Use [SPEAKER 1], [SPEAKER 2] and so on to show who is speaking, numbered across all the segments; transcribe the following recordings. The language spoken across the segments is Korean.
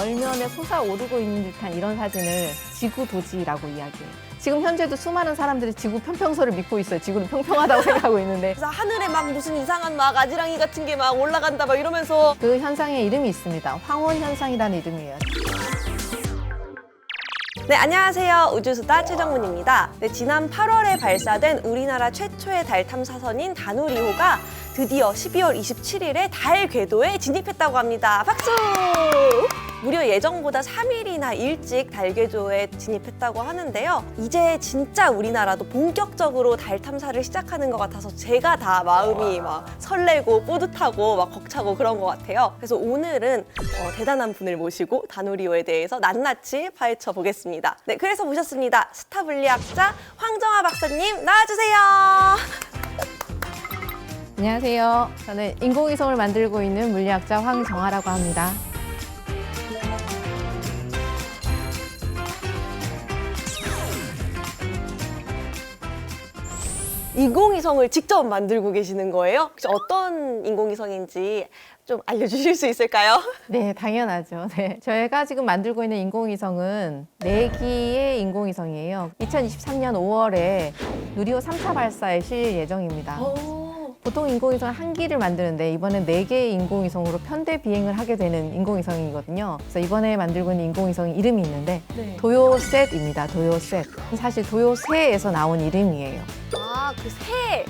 [SPEAKER 1] 월면에 솟아오르고 있는 듯한 이런 사진을 지구도지라고 이야기해요. 지금 현재도 수많은 사람들이 지구 편평설을 믿고 있어요. 지구는 평평하다고 생각하고 있는데
[SPEAKER 2] 그래서 하늘에 막 무슨 이상한 막 아지랑이 같은 게 막 올라간다 막 이러면서
[SPEAKER 1] 그 현상의 이름이 있습니다. 황혼 현상이라는 이름이에요.
[SPEAKER 2] 네, 안녕하세요. 우주수다 최정문입니다. 네, 지난 8월에 발사된 우리나라 최초의 달 탐사선인 다누리호가 드디어 12월 27일에 달 궤도에 진입했다고 합니다. 박수! 무려 예정보다 3일이나 일찍 달 궤도에 진입했다고 하는데요. 이제 진짜 우리나라도 본격적으로 달 탐사를 시작하는 것 같아서 제가 다 마음이 막 설레고 뿌듯하고 막 벅차고 그런 것 같아요. 그래서 오늘은 어, 대단한 분을 모시고 다누리호에 대해서 낱낱이 파헤쳐 보겠습니다. 네, 그래서 모셨습니다. 스타 물리학자 황정아 박사님 나와주세요.
[SPEAKER 1] 안녕하세요. 저는 인공위성을 만들고 있는 물리학자 황정아라고 합니다.
[SPEAKER 2] 인공위성을 직접 만들고 계시는 거예요? 혹시 어떤 인공위성인지 좀 알려주실 수 있을까요?
[SPEAKER 1] 네, 당연하죠. 네. 저희가 지금 만들고 있는 인공위성은 네기의 인공위성이에요. 2023년 5월에 누리호 3차 발사에 실릴 예정입니다. 보통 인공위성 한 기를 만드는데 이번엔 네 개의 인공위성으로 편대 비행을 하게 되는 인공위성이거든요. 그래서 이번에 만들고 있는 인공위성 이름이 있는데
[SPEAKER 2] 네.
[SPEAKER 1] 도요셋입니다. 도요셋. 사실 도요새에서 나온 이름이에요.
[SPEAKER 2] 아, 그 새.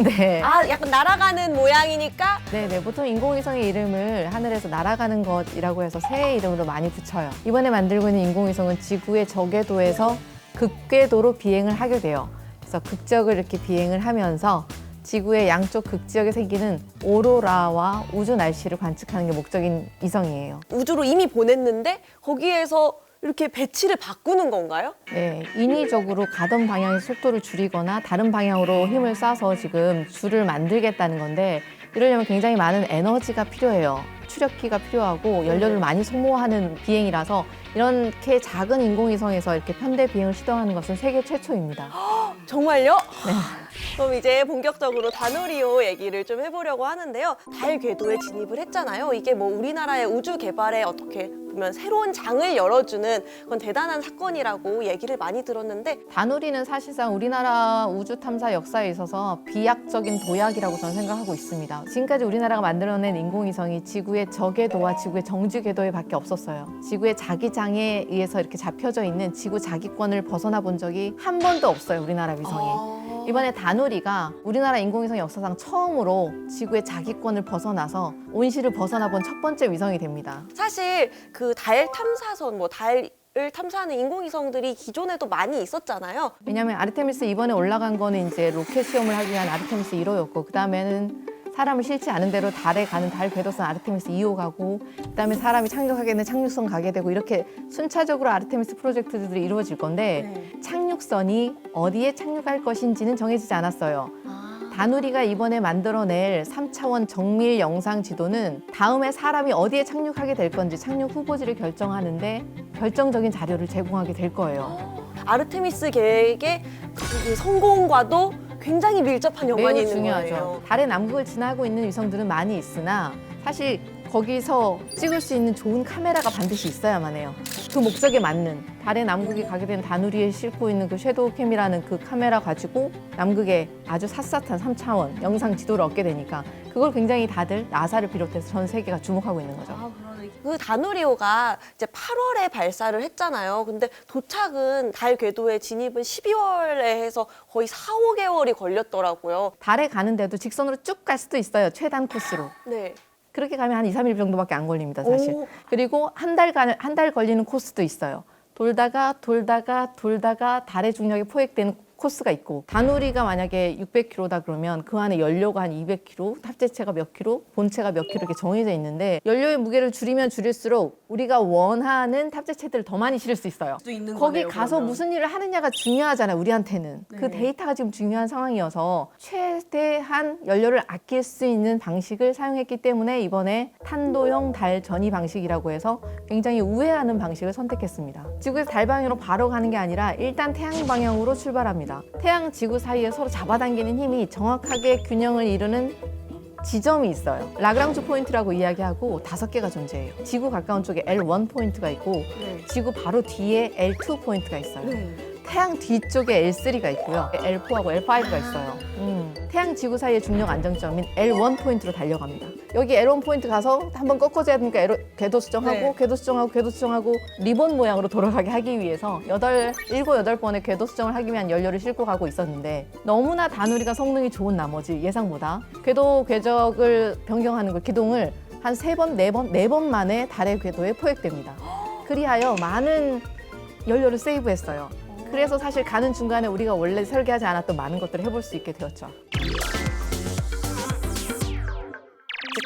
[SPEAKER 1] 네.
[SPEAKER 2] 아, 약간 날아가는 모양이니까
[SPEAKER 1] 네네. 보통 인공위성의 이름을 하늘에서 날아가는 것이라고 해서 새의 이름으로 많이 붙여요. 이번에 만들고 있는 인공위성은 지구의 저궤도에서 극궤도로 비행을 하게 돼요. 그래서 극적을 이렇게 비행을 하면서 지구의 양쪽 극지역에 생기는 오로라와 우주 날씨를 관측하는 게 목적인 이성이에요.
[SPEAKER 2] 우주로 이미 보냈는데 거기에서 이렇게 배치를 바꾸는 건가요?
[SPEAKER 1] 네, 인위적으로 가던 방향의 속도를 줄이거나 다른 방향으로 힘을 쏴서 지금 줄을 만들겠다는 건데 이러려면 굉장히 많은 에너지가 필요해요. 추력기가 필요하고 연료를 많이 소모하는 비행이라서 이렇게 작은 인공위성에서 이렇게 편대 비행을 시도하는 것은 세계 최초입니다.
[SPEAKER 2] 정말요? 그럼 이제 본격적으로 다누리호 얘기를 좀 해보려고 하는데요. 달 궤도에 진입을 했잖아요. 이게 뭐 우리나라의 우주 개발에 어떻게 보면 새로운 장을 열어주는 그런 대단한 사건이라고 얘기를 많이 들었는데
[SPEAKER 1] 다누리는 사실상 우리나라 우주 탐사 역사에 있어서 비약적인 도약이라고 저는 생각하고 있습니다. 지금까지 우리나라가 만들어낸 인공위성이 지구의 저궤도와 지구의 정지궤도에 밖에 없었어요. 지구의 자기 장에 의해서 이렇게 잡혀져 있는 지구 자기권을 벗어나 본 적이 한 번도 없어요. 우리나라 위성이.
[SPEAKER 2] 아.
[SPEAKER 1] 이번에 다누리가 우리나라 인공위성 역사상 처음으로 지구의 자기권을 벗어나서 온실을 벗어나 본 첫 번째 위성이 됩니다.
[SPEAKER 2] 사실 그 달 탐사선 뭐 달 을 탐사하는 인공위성들이 기존에도 많이 있었잖아요.
[SPEAKER 1] 왜냐하면 아르테미스 이번에 올라간 거는 이제 로켓 시험을 하기 위한 아르테미스 1호였고 그 다음에는 사람을 실지 않은 대로 달에 가는 달 궤도선 아르테미스 2호 가고 그다음에 사람이 착륙하게 되는 착륙선 가게 되고 이렇게 순차적으로 아르테미스 프로젝트들이 이루어질 건데 착륙선이 어디에 착륙할 것인지는 정해지지 않았어요. 다누리가 이번에 만들어낼 3차원 정밀 영상 지도는 다음에 사람이 어디에 착륙하게 될 건지 착륙 후보지를 결정하는데 결정적인 자료를 제공하게 될 거예요.
[SPEAKER 2] 아르테미스 계획의 그 성공과도 굉장히 밀접한 연관이
[SPEAKER 1] 매우
[SPEAKER 2] 있는
[SPEAKER 1] 중요하죠.
[SPEAKER 2] 거예요.
[SPEAKER 1] 달의 남극을 지나고 있는 위성들은 많이 있으나 사실 거기서 찍을 수 있는 좋은 카메라가 반드시 있어야만 해요. 그 목적에 맞는 달의 남극에 가게 된 다누리에 싣고 있는 그 섀도우 캠이라는 그 카메라 가지고 남극의 아주 샅샅한 3차원 영상 지도를 얻게 되니까 그걸 굉장히 다들 나사를 비롯해서 전 세계가 주목하고 있는 거죠.
[SPEAKER 2] 그 다누리호가 이제 8월에 발사를 했잖아요. 근데 도착은 달 궤도에 진입은 12월에 해서 거의 4, 5개월이 걸렸더라고요.
[SPEAKER 1] 달에 가는데도 직선으로 쭉 갈 수도 있어요. 최단 코스로.
[SPEAKER 2] 네.
[SPEAKER 1] 그렇게 가면 한 2, 3일 정도밖에 안 걸립니다, 사실.
[SPEAKER 2] 오.
[SPEAKER 1] 그리고 한달 간, 한달 걸리는 코스도 있어요. 돌다가 돌다가 돌다가 달의 중력에 포획되는 코스가 있고 다누리가 만약에 600km다 그러면 그 안에 연료가 한 200km, 탑재체가 몇 킬로, 본체가 몇 킬로 이렇게 정해져 있는데 연료의 무게를 줄이면 줄일수록 우리가 원하는 탑재체들을 더 많이 실을 수 있어요. 거기 가서 무슨 일을 하느냐가 중요하잖아요, 우리한테는. 그 데이터가 지금 중요한 상황이어서 최대한 연료를 아낄 수 있는 방식을 사용했기 때문에 이번에 탄도형 달 전이 방식이라고 해서 굉장히 우회하는 방식을 선택했습니다. 지구에서 달 방향으로 바로 가는 게 아니라 일단 태양 방향으로 출발합니다. 태양, 지구 사이에 서로 잡아당기는 힘이 정확하게 균형을 이루는 지점이 있어요. 라그랑주 포인트라고 이야기하고 다섯 개가 존재해요. 지구 가까운 쪽에 L1 포인트가 있고
[SPEAKER 2] 네.
[SPEAKER 1] 지구 바로 뒤에 L2 포인트가 있어요.
[SPEAKER 2] 네.
[SPEAKER 1] 태양 뒤쪽에 L3가 있고요. L4하고 L5가 있어요. 음, 태양 지구 사이의 중력 안정점인 L1 포인트로 달려갑니다. 여기 L1 포인트 가서 한번 꺾어줘야 되니까 에로- 궤도 수정하고
[SPEAKER 2] 네.
[SPEAKER 1] 궤도 수정하고 궤도 수정하고 리본 모양으로 돌아가게 하기 위해서 여덟 일곱 여덟 번의 궤도 수정을 하기 위한 연료를 싣고 가고 있었는데 너무나 다누리가 성능이 좋은 나머지 예상보다 궤도 궤적을 변경하는 그 기동을 한 세 번, 네 번, 네 번 만에 달의 궤도에 포획됩니다. 그리하여 많은 연료를 세이브했어요. 그래서 사실 가는 중간에 우리가 원래 설계하지 않았던 많은 것들을 해볼 수 있게 되었죠.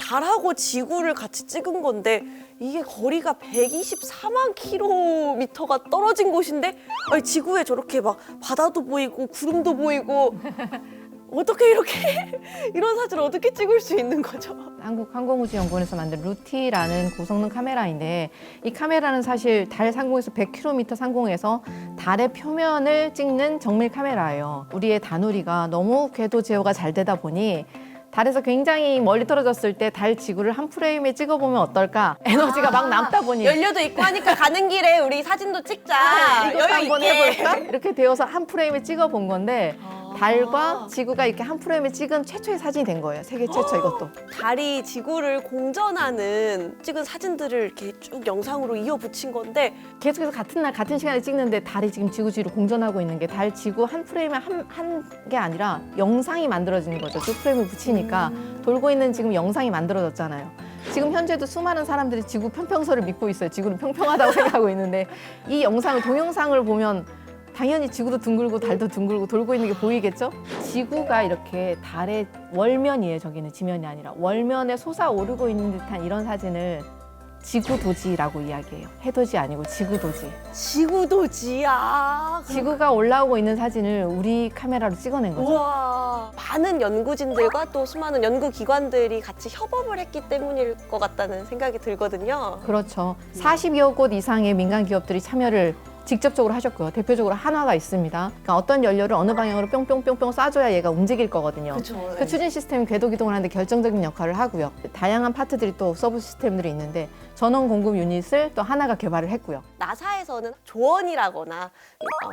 [SPEAKER 2] 달하고 지구를 같이 찍은 건데 이게 거리가 124만 킬로미터가 떨어진 곳인데 아니, 지구에 저렇게 막 바다도 보이고 구름도 보이고 어떻게 이렇게 이런 사진을 어떻게 찍을 수 있는 거죠?
[SPEAKER 1] 한국항공우주연구원에서 만든 루티라는 고성능 카메라인데 이 카메라는 사실 달 상공에서 100km 상공에서 달의 표면을 찍는 정밀 카메라예요. 우리의 다누리가 너무 궤도 제어가 잘 되다 보니 달에서 굉장히 멀리 떨어졌을 때 달 지구를 한 프레임에 찍어보면 어떨까? 에너지가 막 남다 보니
[SPEAKER 2] 연료도 있고 하니까 가는 길에 우리 사진도 찍자.
[SPEAKER 1] 아, 이것도
[SPEAKER 2] 여유
[SPEAKER 1] 한번
[SPEAKER 2] 있게.
[SPEAKER 1] 해볼까? 이렇게 되어서 한 프레임에 찍어본 건데
[SPEAKER 2] 아.
[SPEAKER 1] 달과 지구가 이렇게 한 프레임에 찍은 최초의 사진이 된 거예요. 세계 최초 이것도.
[SPEAKER 2] 달이 지구를 공전하는 찍은 사진들을 이렇게 쭉 영상으로 이어 붙인 건데
[SPEAKER 1] 계속해서 같은 날 같은 시간에 찍는데 달이 지금 지구 뒤로 공전하고 있는 게 달 지구 한 프레임에 한한게 아니라 영상이 만들어지는 거죠. 두 프레임을 붙이니까 돌고 있는 지금 영상이 만들어졌잖아요. 지금 현재도 수많은 사람들이 지구 평평설을 믿고 있어요. 지구는 평평하다고 생각하고 있는데 이 영상을 동영상을 보면 당연히 지구도 둥글고 달도 둥글고 돌고 있는 게 보이겠죠? 지구가 이렇게 달의 월면이에요. 저기는 지면이 아니라 월면에 솟아오르고 있는 듯한 이런 사진을 지구도지라고 이야기해요. 해돋이 아니고 지구도지.
[SPEAKER 2] 지구도지야.
[SPEAKER 1] 지구가 올라오고 있는 사진을 우리 카메라로 찍어낸 거죠.
[SPEAKER 2] 우와. 많은 연구진들과 또 수많은 연구기관들이 같이 협업을 했기 때문일 것 같다는 생각이 들거든요.
[SPEAKER 1] 그렇죠. 40여 곳 이상의 민간 기업들이 참여를 직접적으로 하셨고요. 대표적으로 한화가 있습니다. 그러니까 어떤 연료를 어느 방향으로 뿅뿅뿅뿅 쏴줘야 얘가 움직일 거거든요. 그 추진 시스템이 궤도 기동을 하는데 결정적인 역할을 하고요. 다양한 파트들이 또 서브 시스템들이 있는데 전원 공급 유닛을 또 하나가 개발을 했고요.
[SPEAKER 2] 나사에서는 조언이라거나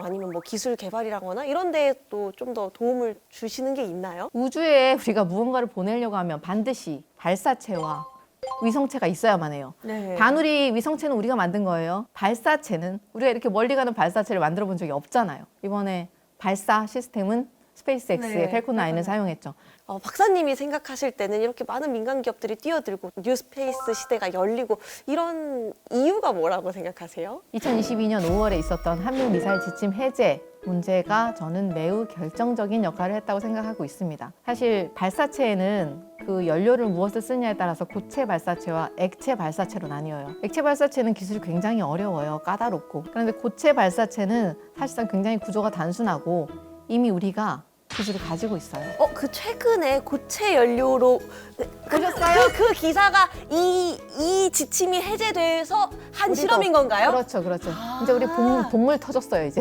[SPEAKER 2] 아니면 뭐 기술 개발이라거나 이런 데에 또 좀 더 도움을 주시는 게 있나요?
[SPEAKER 1] 우주에 우리가 무언가를 보내려고 하면 반드시 발사체와 위성체가 있어야만 해요.
[SPEAKER 2] 네.
[SPEAKER 1] 다누리 위성체는 우리가 만든 거예요. 발사체는 우리가 이렇게 멀리 가는 발사체를 만들어 본 적이 없잖아요. 이번에 발사 시스템은 스페이스X의
[SPEAKER 2] 네,
[SPEAKER 1] 펠콘 9을 사용했죠.
[SPEAKER 2] 어, 박사님이 생각하실 때는 이렇게 많은 민간 기업들이 뛰어들고 뉴스페이스 시대가 열리고 이런 이유가 뭐라고 생각하세요?
[SPEAKER 1] 2022년 5월에 있었던 한미 미사일 지침 해제 문제가 저는 매우 결정적인 역할을 했다고 생각하고 있습니다. 사실 발사체에는 그 연료를 무엇을 쓰냐에 따라서 고체 발사체와 액체 발사체로 나뉘어요. 액체 발사체는 기술이 굉장히 어려워요. 까다롭고. 그런데 고체 발사체는 사실상 굉장히 구조가 단순하고 이미 우리가 기술을 가지고 있어요.
[SPEAKER 2] 어, 그 최근에 고체 연료로
[SPEAKER 1] 보셨어요?
[SPEAKER 2] 그, 그 기사가 이, 이 지침이 해제돼서 한
[SPEAKER 1] 우리도-
[SPEAKER 2] 실험인 건가요?
[SPEAKER 1] 그렇죠, 그렇죠. 이제 우리 본, 본물 터졌어요, 이제.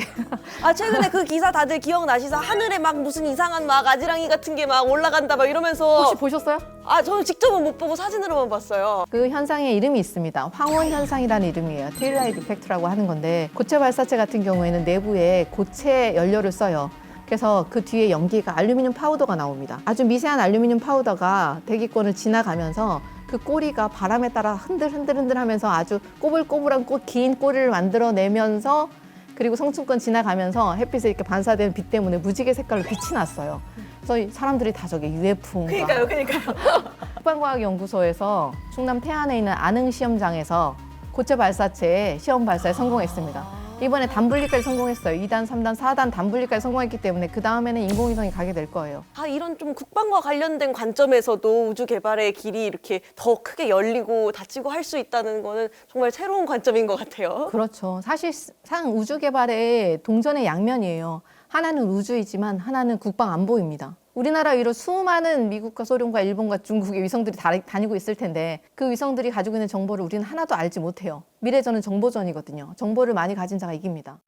[SPEAKER 2] 아 최근에 그 기사 다들 기억나시죠? 하늘에 막 무슨 이상한 막 아지랑이 같은 게 막 올라간다 막 이러면서
[SPEAKER 1] 혹시 보셨어요?
[SPEAKER 2] 아 저는 직접은 못 보고 사진으로만 봤어요.
[SPEAKER 1] 그 현상의 이름이 있습니다. 황혼 현상이라는 이름이에요. 테일라이트 이펙트라고 하는 건데 고체 발사체 같은 경우에는 내부에 고체 연료를 써요. 그래서 그 뒤에 연기가 알루미늄 파우더가 나옵니다. 아주 미세한 알루미늄 파우더가 대기권을 지나가면서 그 꼬리가 바람에 따라 흔들흔들흔들 하면서 아주 꼬불꼬불한 꽃, 긴 꼬리를 만들어내면서 그리고 성층권 지나가면서 햇빛에 이렇게 반사되는 빛 때문에 무지개 색깔로 빛이 났어요. 그래서 이 사람들이 다 저게 UFO인가
[SPEAKER 2] 그러니까요, 그러니까요.
[SPEAKER 1] 국방과학연구소에서 충남 태안에 있는 안흥 시험장에서 고체 발사체의 시험 발사에 성공했습니다. 이번에 단분리까지 성공했어요. 2단, 3단, 4단 단분리까지 성공했기 때문에 그 다음에는 인공위성이 가게 될 거예요.
[SPEAKER 2] 아 이런 좀 국방과 관련된 관점에서도 우주 개발의 길이 이렇게 더 크게 열리고 닫히고 할 수 있다는 거는 정말 새로운 관점인 것 같아요.
[SPEAKER 1] 그렇죠. 사실상 우주 개발의 동전의 양면이에요. 하나는 우주이지만 하나는 국방 안보입니다. 우리나라 위로 수많은 미국과 소련과 일본과 중국의 위성들이 다, 다니고 있을 텐데 그 위성들이 가지고 있는 정보를 우리는 하나도 알지 못해요. 미래전은 정보전이거든요. 정보를 많이 가진 자가 이깁니다.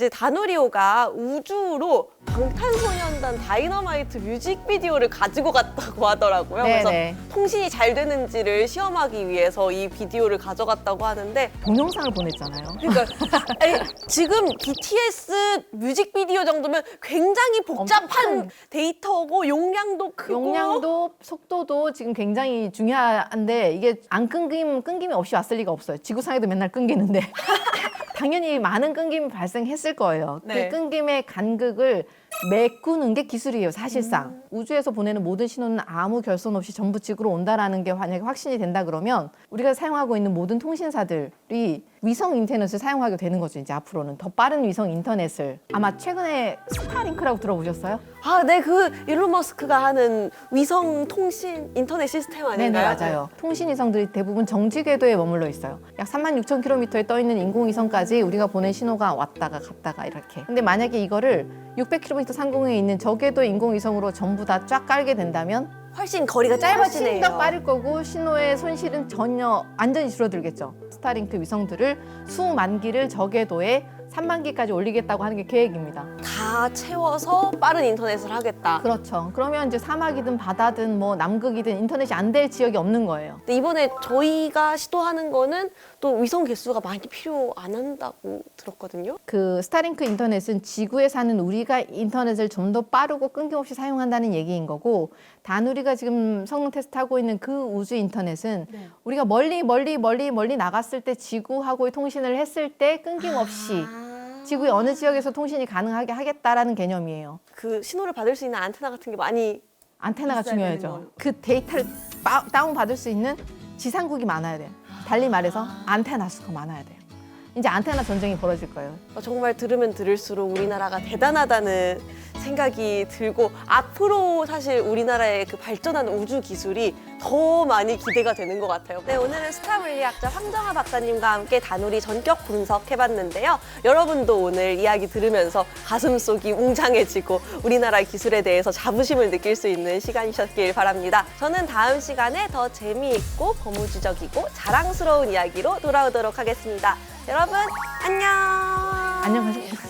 [SPEAKER 2] 이제 다누리오가 우주로 방탄소년단 다이너마이트 뮤직비디오를 가지고 갔다고 하더라고요. 그래서
[SPEAKER 1] 네네.
[SPEAKER 2] 통신이 잘 되는지를 시험하기 위해서 이 비디오를 가져갔다고 하는데
[SPEAKER 1] 동영상을 보냈잖아요.
[SPEAKER 2] 그러니까 아니, 지금 BTS 뮤직비디오 정도면 굉장히 복잡한
[SPEAKER 1] 엄청
[SPEAKER 2] 데이터고 용량도 크고
[SPEAKER 1] 용량도 속도도 지금 굉장히 중요한데 이게 안 끊김 끊김이 없이 왔을 리가 없어요. 지구상에도 맨날 끊기는데 당연히 많은 끊김이 발생했을 거예요.
[SPEAKER 2] 네.
[SPEAKER 1] 그 끊김의 간극을 메꾸는 게 기술이에요, 사실상.
[SPEAKER 2] 음.
[SPEAKER 1] 우주에서 보내는 모든 신호는 아무 결손 없이 전부 지구로 온다라는 게 만약에 확신이 된다 그러면 우리가 사용하고 있는 모든 통신사들이 위성 인터넷을 사용하게 되는 거죠, 이제 앞으로는. 더 빠른 위성 인터넷을. 아마 최근에 스타링크라고 들어보셨어요?
[SPEAKER 2] 아, 네, 그 일론 머스크가 하는 위성 통신 인터넷 시스템
[SPEAKER 1] 네, 네,
[SPEAKER 2] 아닌가요?
[SPEAKER 1] 맞아요. 통신 위성들이 대부분 정지 궤도에 머물러 있어요. 약 3만 6천 킬로미터에 떠 있는 인공 위성까지 우리가 보낸 신호가 왔다가 갔다가 이렇게. 근데 만약에 이거를 600km 상공에 있는 저궤도 인공 위성으로 전부 다 쫙 깔게 된다면
[SPEAKER 2] 훨씬 거리가
[SPEAKER 1] 훨씬
[SPEAKER 2] 짧아지네요.
[SPEAKER 1] 더 빠를 거고 신호의 손실은 전혀 완전히 줄어들겠죠. 스타링크 위성들을 수만 기를 저궤도에 3만 기까지 올리겠다고 하는 게 계획입니다.
[SPEAKER 2] 다 채워서 빠른 인터넷을 하겠다.
[SPEAKER 1] 그렇죠. 그러면 이제 사막이든 바다든 뭐 남극이든 인터넷이 안 될 지역이 없는 거예요.
[SPEAKER 2] 근데 이번에 저희가 시도하는 거는 또 위성 개수가 많이 필요 안 한다고 들었거든요.
[SPEAKER 1] 그 스타링크 인터넷은 지구에 사는 우리가 인터넷을 좀 더 빠르고 끊김없이 사용한다는 얘기인 거고 단 우리가 지금 성능 테스트하고 있는 그 우주 인터넷은 우리가 멀리 멀리 멀리 멀리 나갔을 때 지구하고의 통신을 했을 때 끊김없이 지구의 어느 지역에서 통신이 가능하게 하겠다라는 개념이에요.
[SPEAKER 2] 그 신호를 받을 수 있는 안테나 같은 게 많이
[SPEAKER 1] 안테나가
[SPEAKER 2] 있어야 되는
[SPEAKER 1] 중요하죠. 그 데이터를 빠- 다운 받을 수 있는 지상국이 많아야 돼요. 달리 말해서 안테나 수가 많아야 돼요. 이제 안테나 전쟁이 벌어질 거예요.
[SPEAKER 2] 어, 정말 들으면 들을수록 우리나라가 대단하다는 생각이 들고 앞으로 사실 우리나라의 그 발전하는 우주 기술이 더 많이 기대가 되는 것 같아요. 네, 오늘은 스타 물리학자 황정아 박사님과 함께 다누리 전격 분석해봤는데요. 여러분도 오늘 이야기 들으면서 가슴속이 웅장해지고 우리나라 기술에 대해서 자부심을 느낄 수 있는 시간이셨길 바랍니다. 저는 다음 시간에 더 재미있고 거무주적이고 자랑스러운 이야기로 돌아오도록 하겠습니다. 여러분 안녕.
[SPEAKER 1] 안녕하세요.